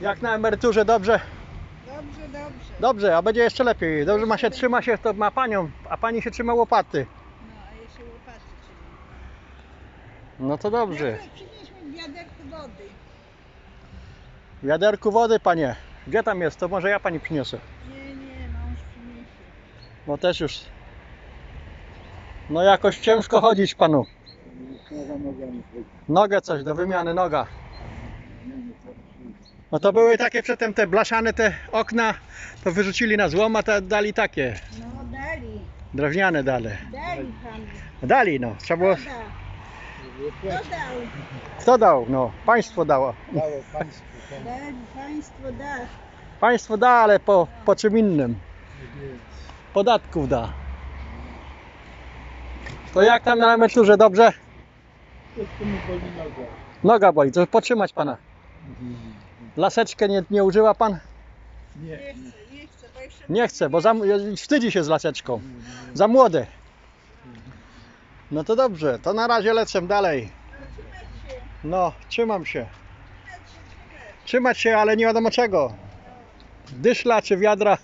Jak na emeryturze dobrze? Dobrze, dobrze. Dobrze, a będzie jeszcze lepiej. Dobrze ma się, trzyma się, to ma panią, a pani się trzyma łopaty. No, a jeszcze łopaty trzeba. No to dobrze. Dobrze, przynieśmy wiaderku wody. W wiaderku wody, panie. Gdzie tam jest? To może ja pani przyniosę. Nie, nie, mąż przyniesie. Bo też już. No jakoś ciężko chodzić panu. Nogę coś do wymiany noga. No to były takie przedtem te blaszane te okna, to wyrzucili na złom, a to dali takie. No, dali. Drewniane dali. Dali panu. Dali no. Trzeba było. Kto da? Kto dał? Kto dał? No, państwo dało. Dało państwu ten Dali, państwo da. Państwo da, ale po, po czym innym. Podatków da. To jak tam na emeryturze, dobrze? Noga. Noga boli, to potrzymać pana. Laseczkę nie, nie użyła pan? Nie, Nie chcę, bo jeszcze... Nie chce, bo za, wstydzi się z laseczką. Za młode. No to dobrze, to na razie lecę dalej. Trzymać się, No, trzymam się. trzymać się, ale nie wiadomo czego. Dyszla czy wiadra,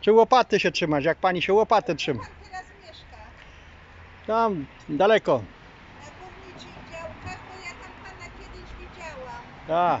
czy łopaty się trzymać, jak pani się łopaty trzyma. Pan teraz mieszka Tam daleko. na górniczych działkach, bo ja tam pana kiedyś widziałam.